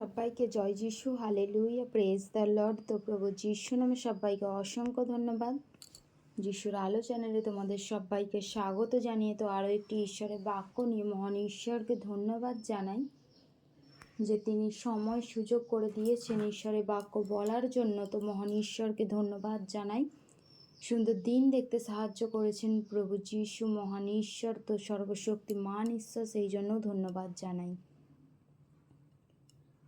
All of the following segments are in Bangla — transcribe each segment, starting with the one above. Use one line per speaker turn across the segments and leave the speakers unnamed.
সবাইকে জয় যিশু hallelujah praise the Lord তো প্রভু যিশু নামে সবাইকে অসংখ্য ধন্যবাদ। যিশুর আলো চ্যানেলে তোমাদের সবাইকে স্বাগত জানিয়ে তো আরও একটি ঈশ্বরের বাক্য নিয়ে মহান ঈশ্বরকে ধন্যবাদ জানাই। যে তিনি সময় সুযোগ করে দিয়েছেন ঈশ্বরের বাক্য বলার জন্য তো মহান ঈশ্বরকে ধন্যবাদ জানাই। সুন্দর দিন দেখতে সাহায্য করেছেন প্রভু যিশু, মহান ঈশ্বর তো সর্বশক্তিমান ঈশ্বর, সেই জন্য ধন্যবাদ জানাই।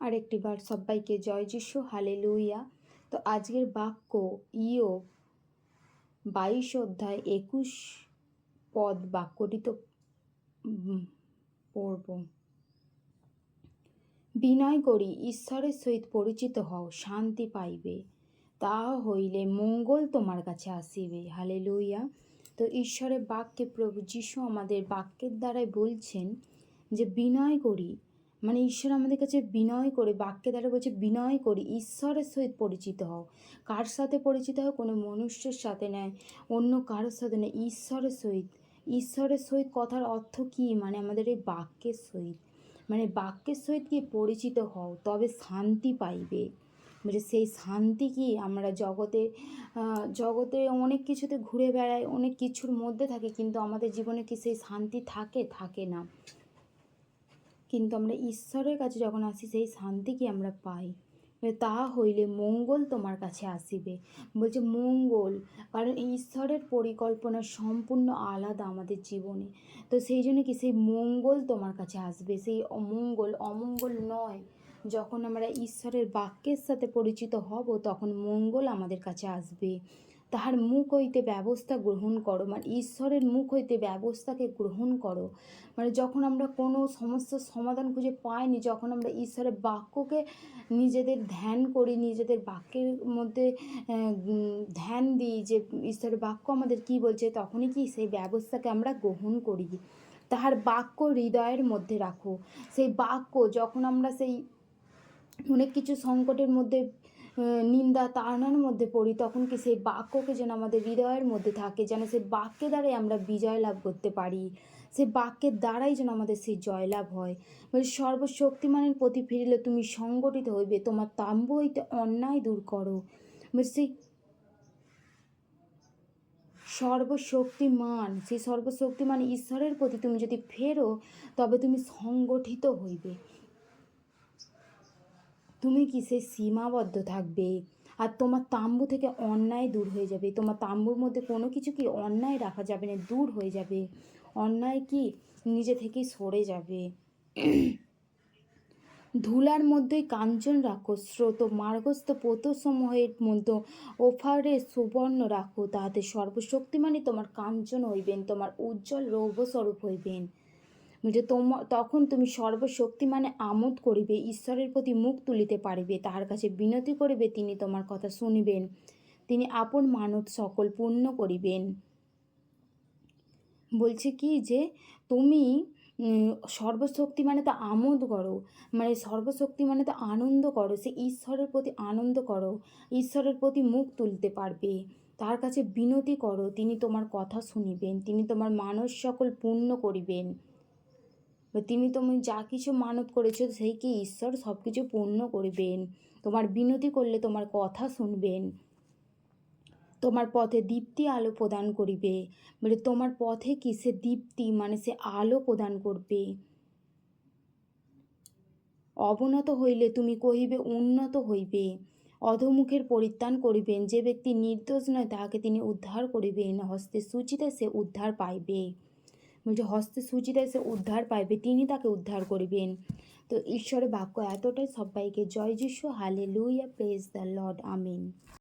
আরেকটি বার সবাইকে জয় যিশু হালে লুইয়া তো আজকের বাক্য ইও বাইশ অধ্যায় একুশ পদ বাক্যটি তো পড়ব। বিনয় করি, ঈশ্বরের সহিত পরিচিত হও, শান্তি পাইবে। তা হইলে মঙ্গল তোমার কাছে আসিবে। হালে লুইয়া তো ঈশ্বরের বাক্যে প্রভু যিশু আমাদের বাক্যের দ্বারাই বলছেন যে, বিনয় করি মানে ঈশ্বর আমাদের কাছে বিনয় করে, বাক্যে দ্বারা বলছে, বিনয় করি, ঈশ্বরের সহিত পরিচিত হও। কার সাথে পরিচিত হও? কোনো মনুষ্যের সাথে নয়, অন্য কারোর সাথে নয়। ঈশ্বরের সহিত ঈশ্বরের সহিত কথার অর্থ কী? মানে আমাদের এই বাক্যের সহিত। মানে বাক্যের সহিত কি পরিচিত হও, তবে শান্তি পাইবে। মানে সেই শান্তি কি? আমরা জগতে জগতে অনেক কিছুতে ঘুরে বেড়াই, অনেক কিছুর মধ্যে থাকি, কিন্তু আমাদের জীবনে কি সেই শান্তি থাকে? থাকে না। কিন্তু আমরা ঈশ্বরের কাছে যখন আসি, সেই শান্তি কি আমরা পাই। তা হইলে মঙ্গল তোমার কাছে আসিবে। বলছে মঙ্গল, কারণ ঈশ্বরের পরিকল্পনা সম্পূর্ণ আলাদা আমাদের জীবনে। তো সেই জন্য কি সেই মঙ্গল তোমার কাছে আসবে? সেই অমঙ্গল অমঙ্গল নয়। যখন আমরা ঈশ্বরের বাক্যের সাথে পরিচিত হব, তখন মঙ্গল আমাদের কাছে আসবে। তাহার মুখ হইতে ব্যবস্থা গ্রহণ করো মানে ঈশ্বরের মুখ হইতে ব্যবস্থাকে গ্রহণ করো। মানে যখন আমরা কোনো সমস্যার সমাধান খুঁজে পাইনি, যখন আমরা ঈশ্বরের বাক্যকে নিজেদের ধ্যান করি, নিজেদের বাক্যের মধ্যে ধ্যান দিই যে ঈশ্বরের বাক্য আমাদের কি বলছে, তখনই কি সেই ব্যবস্থাকে আমরা গ্রহণ করি। তাহার বাক্য হৃদয়ের মধ্যে রাখো। সেই বাক্য, যখন আমরা সেই অনেক কিছু সংকটের মধ্যে নিন্দা তাড়নার মধ্যে পড়ি, তখন কি সেই বাক্যকে যেন আমাদের হৃদয়ের মধ্যে থাকে, যেন সেই বাক্যের দ্বারাই আমরা বিজয় লাভ করতে পারি সে বাক্যের দ্বারাই যেন আমাদের সেই জয়লাভ হয়। বলে, সর্বশক্তিমানের প্রতি ফিরিলে তুমি সংগঠিত হইবে, তোমার তাম্বু হইতে অন্যায় দূর করো। সেই সর্বশক্তিমান সেই সর্বশক্তিমান ঈশ্বরের প্রতি তুমি যদি ফেরো, তবে তুমি সংগঠিত হইবে। তুমি কি সে সীমাবদ্ধ থাকবে? আর তোমার তাম্বু থেকে অন্যায় দূর হয়ে যাবে। তোমার তাম্বুর মধ্যে কোনো কিছু কি অন্যায় রাখা যাবে না, দূর হয়ে যাবে। অন্যায় কি নিজে থেকেই সরে যাবে। ধুলার মধ্যেই কাঞ্চন রাখো, স্রোত মার্গস্থ পোতসমূহের মধ্যে ওফারে সুবর্ণ রাখো। তাহাতে সর্বশক্তিমানই তোমার কাঞ্চন হইবেন, তোমার উজ্জ্বল রৌবস্বরূপ হইবেন। যে তোমা তখন তুমি সর্বশক্তিমানে আমোদ করিবে, ঈশ্বরের প্রতি মুখ তুলিতে পারিবে, তাহার কাছে বিনতি করিবে, তিনি তোমার কথা শুনিবেন, তিনি আপন মানব সকল পূর্ণ করিবেন। বলছে কি যে, তুমি সর্বশক্তি মানে তো আমোদ করো মানে সর্বশক্তি মানে তো আনন্দ করো, সে ঈশ্বরের প্রতি আনন্দ করো, ঈশ্বরের প্রতি মুখ তুলতে পারবে তার কাছে বিনতি করো, তিনি তোমার কথা শুনিবেন, তিনি তোমার মানস সকল পূর্ণ করিবেন। তিনি তুমি যা কিছু মানত করেছ সেই কি ঈশ্বর সব কিছু পূর্ণ করবেন। তোমার বিনতি করলে তোমার কথা শুনবেন। তোমার পথে দীপ্তি আলো প্রদান করিবে। মানে তোমার পথে কি? সে দীপ্তি মানে সে আলো প্রদান করবে। অবনত হইলে তুমি কহিবে, উন্নত হইবে। অধমুখের পরিত্রাণ করিবেন। যে ব্যক্তি নির্দোষ নয়, তাহাকে তিনি উদ্ধার করিবেন। হস্তে সূচিতে সে উদ্ধার পাইবে। বলছে হস্তে সূচিতে সে উদ্ধার পাইবে, তিনি তাকে উদ্ধার করিবেন। তো ঈশ্বরের বাক্য এতটাই সবাইকে, জয় যিশু hallelujah praise the lord amen.